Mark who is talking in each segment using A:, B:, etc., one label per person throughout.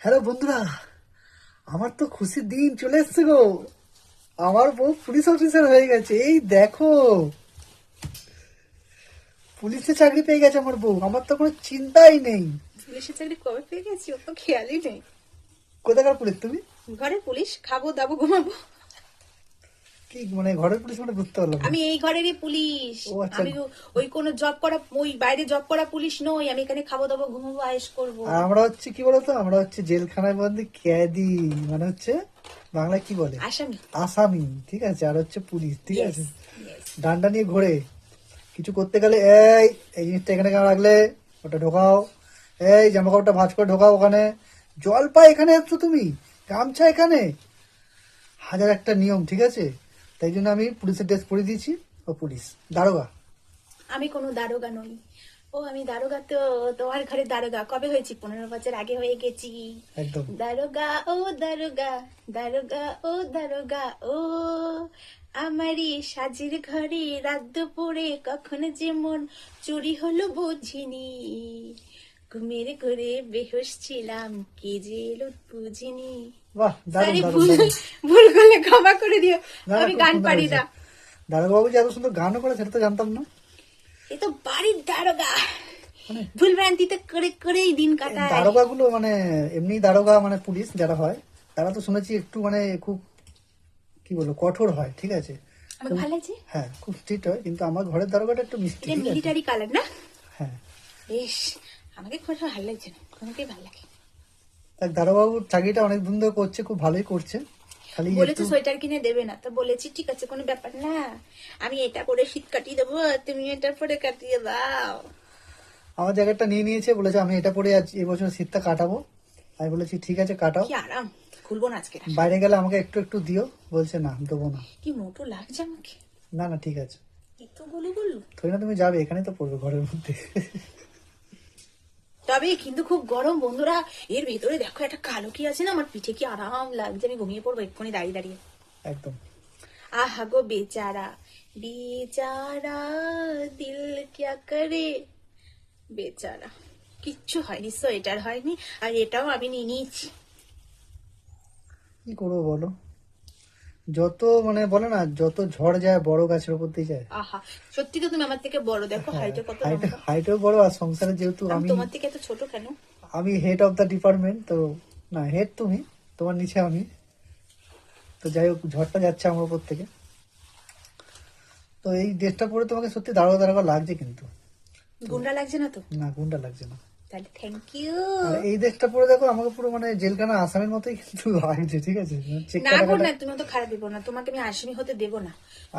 A: Hello বন্ধুরা আমার তো খুশির দিন চলে এসছে গো। আমার বউ পুলিশ অফিসার হয়ে গেছে এই দেখো। পুলিশে চাকরি পেয়ে গেছে আমার বউ আমার তো কোনো চিন্তাই নেই।
B: পুলিশের চাকরি কবে পেয়ে গেছি? ও তো খেয়ালই নেই।
A: কোথাকার পুলিশ তুমি?
B: ঘরে পুলিশ খাব দাবো ঘুমাবো।
A: কি মানে ঘরের পুলিশ মানে বুঝতে পারলাম
B: আমি এই ঘরেরই পুলিশ।
A: আচ্ছা।
B: আমি ওই কোনো জব করা ওই বাইরে জব করা পুলিশ নই। আমি এখানে খাব দাবো ঘুমাবো আয়েস করব।
A: আমরা হচ্ছে কি বলতো? আমরা হচ্ছে জেলখানায় বন্দি ক্যাদি মানে হচ্ছে বাংলায় কি বলে?
B: আসামি।
A: আসামি ঠিক আছে? আর হচ্ছে পুলিশ ঠিক আছে. ডান্ডা নিয়ে ঘোরে। কিছু করতে গেলে এই এই জিনিসটা এখানে কেন রাখলে? ওটা ঢোকাও। এই জামা কাপড়টা ভাঁজ করে ঢোকাও ওখানে। জল পাই এখানে আসছো তুমি? গামছা এখানে? হাজার একটা নিয়ম ঠিক আছে? তাই জন্য আমি পুলিশের ড্রেস পরে দিয়েছি। ও পুলিশ। দারোগা।
B: আমি কোনো দারোগা নই। ও আমি দারোগা তো তোমার ঘরে দারোগা। কবে হয়েছি? পনেরো বছর আগে হয়ে গেছি।
A: একদম।
B: দারোগা ও দারোগা দারোগা ও দারোগা ও। আমারই সাজির ঘরে রাত দুপুরে কখন যেমন চুরি হলো বুঝিনি। ঘুমের বেহুশ ছিলাম কে যে এলো বুঝিনি। ভুল ভুল করলে ক্ষমা করে দিও। আমি গান পারি না।
A: দারোগা বাবু যে এত সুন্দর গানও করে সেটা তো জানতাম না।
B: এ তো বাড়ির দারোগা।
A: মানে
B: ভুল ভ্রান্তিতে করে করেই দিন কাটায়।
A: দারোগা গুলো মানে এমনি দারোগা মানে পুলিশ যারা হয় তারা তো শুনেছি একটু মানে খুব কি বলব কঠোর হয় ঠিক আছে?
B: ভালো লাগছে?
A: হ্যাঁ খুব স্ট্রিক্ট হয় কিন্তু আমার ঘরের দারোগাটা একটু মিষ্টি আছে?
B: মিলিটারি কালার না?
A: হ্যাঁ।
B: বেশ আমাকে খুব একটা ভালো লাগছে না তোমাকে ভালো লাগে।
A: দেখ দারোগাবুর চাকরিটা অনেক দিন ধরে করছে খুব ভালোই করছে। খালি
B: বলেছে সোয়েটার কিনে দেবে না তো বলেছি ঠিক আছে কোনো ব্যাপার না। আমি এটা পরে শীত কাটিয়ে দেবো তুমি এটা পরে কাটিয়ে দাও।
A: আমার জায়গাটা নিয়ে নিয়েছে বলেছে আমি এটা পরে আজ এবছর শীতটা কাটাবো। আমি বলেছি ঠিক আছে কাটাও।
B: কি আরাম খুলবো না আজকে
A: বাইরে গেলে আমাকে একটু একটু দিও। বলছে না দেবো না।
B: কি মোটো লাগছে আমাকে।
A: না না ঠিক আছে।
B: এত বলো বলু
A: থই না তুমি যাবে এখানে তো পড়বে ঘরের মধ্যে।
B: তবে কিন্তু খুব গরম বন্ধুরা। এর ভেতরে দেখো একটা কালো কি আছে না? আমার পিঠে কি আরাম লাগছে। আমি ঘুমিয়ে পড়ব এক্ষুনি দাঁড়িয়ে দাঁড়িয়ে।
A: একদম।
B: আহা গো বেচারা বেচারা দিল ক্যা করে? বেচারা কিচ্ছু হয়নি সোয়েটার হয়নি আর এটাও আমি নিয়ে নিয়েছি।
A: কি করব বলো? যত মানে বলে না যত ঝড় যায় বড় গাছের উপর দিয়ে যায়।
B: আহা সত্যি তো তুমি আমার থেকে বড় দেখো হাইটে কত
A: হাইট বড় আর সংসারে যেহেতু
B: আমি
A: আমি
B: তোমার থেকে এত ছোট কেন?
A: আমি হেড অফ দ্য ডিপার্টমেন্ট তো না হেড তুমি তোমার নিচে আমি। তো যাই হোক ঝড়টা যাচ্ছে আমার উপর থেকে। তো এই ড্রেসটা পরে তোমাকে সত্যি দাঁড়াও দাঁড়াও লাগছে কিন্তু।
B: গুন্ডা লাগছে না তো?
A: না গুন্ডা লাগছে না।
B: তাহলে থ্যাংক ইউ
A: এই ড্রেসটা পরে দেখো আমাকে পুরো মানে জেলখানা আসামের মতোই কিন্তু লাগছে ঠিক আছে?
B: না গো না তুমি তো খারাপ দেবো না। তোমাকে আমি আসামি হতে দেবো না।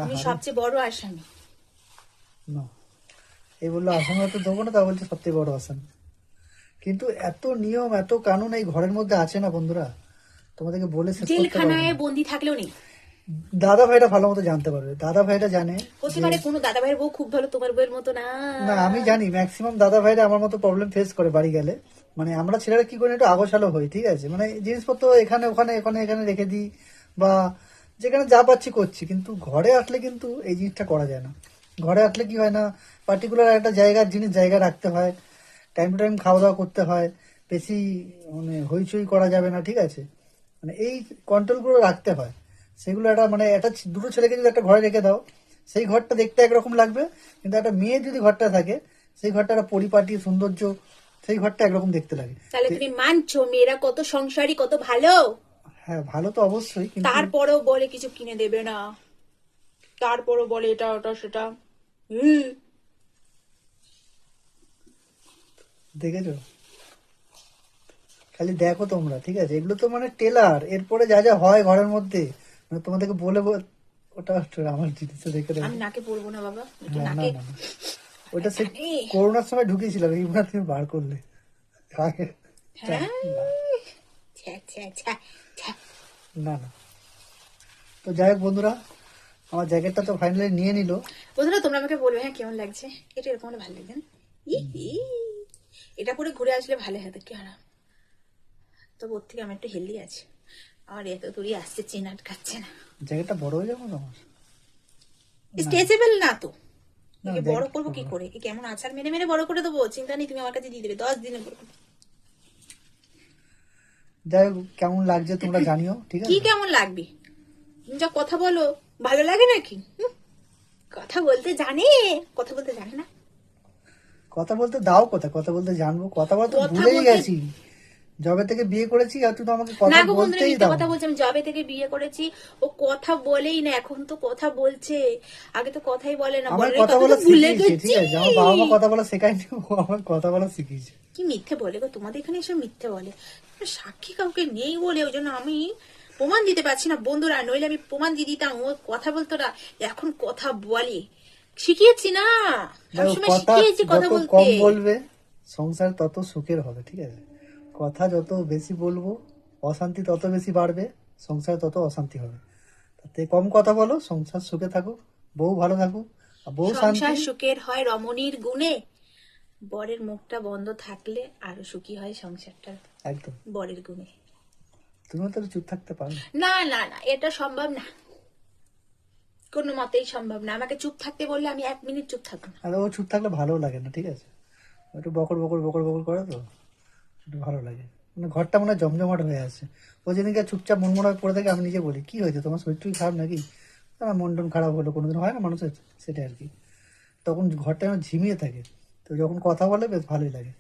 B: তুমি সবচেয়ে বড় আসামি।
A: না। এই বলল আসামি হতে দেবো না তা বলছে সত্যি বড় আসামি। কিন্তু এত নিয়ম এত কানুন এই ঘরের মধ্যে আছে না বন্ধুরা? তোমাদেরকে বলে শেষ করতে পারব
B: জেলখানায়। বন্দি থাকলেও নেই।
A: দাদা ভাইটা ভালো মতো জানতে পারবে। দাদা ভাইটা জানে
B: হতে পারে কোনো দাদা ভাইয়ের বউ খুব ভালো তোমার বউয়ের মতো না।
A: না আমি জানি ম্যাক্সিমাম দাদা ভাইরা আমার মতো প্রবলেম ফেস করে বাড়ি গেলে। মানে আমরা ছেলেরা কি করি একটু আগোছালো হই ঠিক আছে? মানে জিনিসপত্র এখানে ওখানে এখানে এখানে রেখে দিই বা যেখানে যা পাচ্ছি করছি। কিন্তু ঘরে আসলে কিন্তু এই জিনিসটা করা যায় না। ঘরে আসলে কি হয় না পার্টিকুলার একটা জায়গার জিনিস জায়গা রাখতে হয় টাইম টু টাইম খাওয়া দাওয়া করতে হয় বেশি মানে হইচই করা যাবে না ঠিক আছে? মানে এই কন্ট্রোলগুলো রাখতে হয়। সেগুলো একটা মানে একটা দুটো ছেলেকে যদি একটা ঘরে রেখে দাও সেই ঘরটা দেখতে একরকম লাগবে কিন্তু একটা মেয়ে যদি ঘরটা থাকে সেই ঘরটা একটা পরিপাটি সৌন্দর্য সেই ঘরটা একরকম দেখতে লাগে।
B: তাহলে তুমি মানছো মেয়েরা কত সংসারী কত ভালো?
A: হ্যাঁ ভালো তো অবশ্যই কিন্তু
B: তারপরেও বলে কিছু কিনে দেবে না। তারপরও বলে এটা ওটা সেটা। হুম।
A: দেখেছ? খালি দেখো তোমরা ঠিক আছে? এগুলো তো মানে টেলার এরপরে যা যা হয় ঘরের মধ্যে মানে তোমাদেরকে বলে ওটা আমার জিনিসটা দেখে দেখো
B: আমি নাকে পড়ব না বাবা
A: হ্যাঁ, না
B: নাকে।
A: না না। ওটা সে করোনার সময় ঢুকিয়েছিলাম এইবার তুমি বার করলে।
B: হ্যাঁ।
A: না না। তো যাই হোক বন্ধুরা আমার জ্যাকেটটা তো ফাইনালি নিয়ে নিল।
B: বন্ধুরা তোমরা আমাকে বলবে হ্যাঁ কেমন লাগছে? এটা এরকম হলে ভালো লাগবে না? এটা পরে ঘুরে আসলে ভালো হতো কি আরাম তবু ওর থেকে আমি একটু হেলদি আছি। আমার এত দূরে আসছে চেন আটকাচ্ছে না
A: জ্যাকেটটা বড় হয়ে যাব আমার
B: স্ট্রেচেবল না তো একে বড় করব কি করে একে কেমন আচার মেরে মেরে বড় করে দেবো চিন্তা নেই তুমি আমার কাছে দিয়ে দেবে দশ দিনে বড়।
A: যাই হোক কেমন লাগছে তোমরা জানিও ঠিক
B: কি কেমন লাগবে তুমি যা কথা বলো ভালো লাগে নাকি? কথা বলতে জানে কথা বলতে জানে না
A: কথা বলতে দাও কথা কথা বলতে জানব কথা বলতে ভুলেই গেছি যবে থেকে বিয়ে করেছি আর তুই তো আমাকে কথা বলতেই দাও।
B: কথা বলছে আমি জবে থেকে বিয়ে করেছি ও কথা বলেই না এখন তো কথা বলছে। আগে তো কথাই বলে না বলার
A: কথা বলা
B: ভুলে গেছি
A: আমার বাবা মা কথা বলা শেখায়নি ও আমার কথা বলা শিখিয়েছে।
B: কি মিথ্যে বলে গো তোমাদের এখানে এসে মিথ্যে বলে। সাক্ষী কাউকে নেই বলে ওই জন্য আমি প্রমাণ দিতে পারছি না বন্ধুরা নইলে আমি প্রমাণ দিয়ে দিতাম ও কথা বলতো না এখন কথা বলে। শিখিয়েছি না
A: দেখো
B: সবসময় শিখিয়েছি কথা বলতে।
A: কম বলবে সংসার তত সুখের হবে ঠিক আছে? কথা যত বেশি বলব অশান্তি তত বেশি বাড়বে সংসার তত অশান্তি হবে। তাতে কম কথা বলো সংসার সুখে থাকুক বউ ভালো থাকুক আর বউ
B: সংসার সুখের হয় রমণীর গুণে। বরের মুখটা বন্ধ থাকলে আরও সুখী হয় সংসারটা।
A: একদম।
B: বরের গুণে।
A: তুমিও তো চুপ থাকতে পারো
B: না। না না এটা সম্ভব না। কোনো মতেই সম্ভব না। আমাকে চুপ থাকতে বললে আমি এক মিনিট চুপ থাকব না।
A: আর ও চুপ থাকলে ভালো লাগে না ঠিক আছে? একটু বকর বকর বকর বকর করে তো। একটু ভালো লাগে। মানে ঘরটা মনে হয় জমজমাট হয়ে আছে। ও যেদিনকে চুপচাপ মন মনে পড়ে থাকে, আমি নিজে বলি, কি হয়েছে? তোমার শরীর টুই খারাপ নাকি? আমার মন টন খারাপ হলো, কোনোদিন হয় না মানুষের, সেটাই আর কি। তখন ঘরটা যেন ঝিমিয়ে থাকে। তো যখন কথা বলে, বেশ ভালোই লাগে।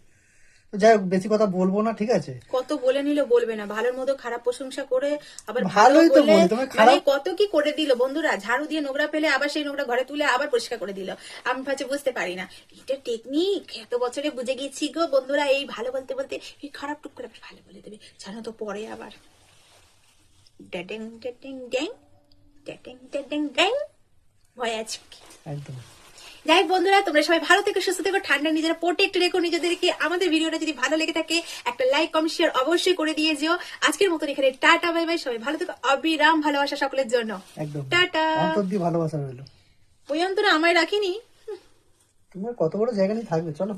A: যাই হোক বেশি কথা বলব না ঠিক আছে?
B: কত বলে নিল বলবে না ভালোর মতো খারাপ প্রশংসা করে আবার
A: ভালোই তো
B: বলে
A: তুমি
B: মানে
A: খারাপ-
B: কত কি করে দিল বন্ধুরা ঝাড়ু দিয়ে নোংরা ফেলে আবার সেই নোংরা ঘরে তুলে আবার পরিষ্কার করে দিল। আমি ভাবছি বুঝতে পারি না এটা টেকনিক এত বছরে বুঝে গেছি গো বন্ধুরা এই ভালো বলতে বলতে এই খারাপ টুক করে আবার ভালো বলে দেবে। জানো তো পরে আবার। ড্যাডেং ড্যাডেং ড্যাং ড্যাডেং ড্যাডেং ড্যাং ভয় আছে।
A: একদম।
B: যাই বন্ধুরা তোমরা সবাই ভালো থেকে সুস্থ থেকো ঠান্ডা নিজেরা প্রোটেক্ট রেখো নিজেদেরকে আমাদের ভিডিওটা যদি ভালো লেগে থাকে একটা লাইক কমেন্ট শেয়ার অবশ্যই করে দিয়ে যেও। আজকের মতন এখানে টাটা বাই বাই সবাই ভালো থেকো অবিরাম ভালোবাসা সকলের জন্য। টাটা।
A: ভালোবাসা রইল।
B: ওই অন্তরা আমায় রাখিনি?
A: তোমার কত বড় জায়গা নিয়ে থাকবে চলো।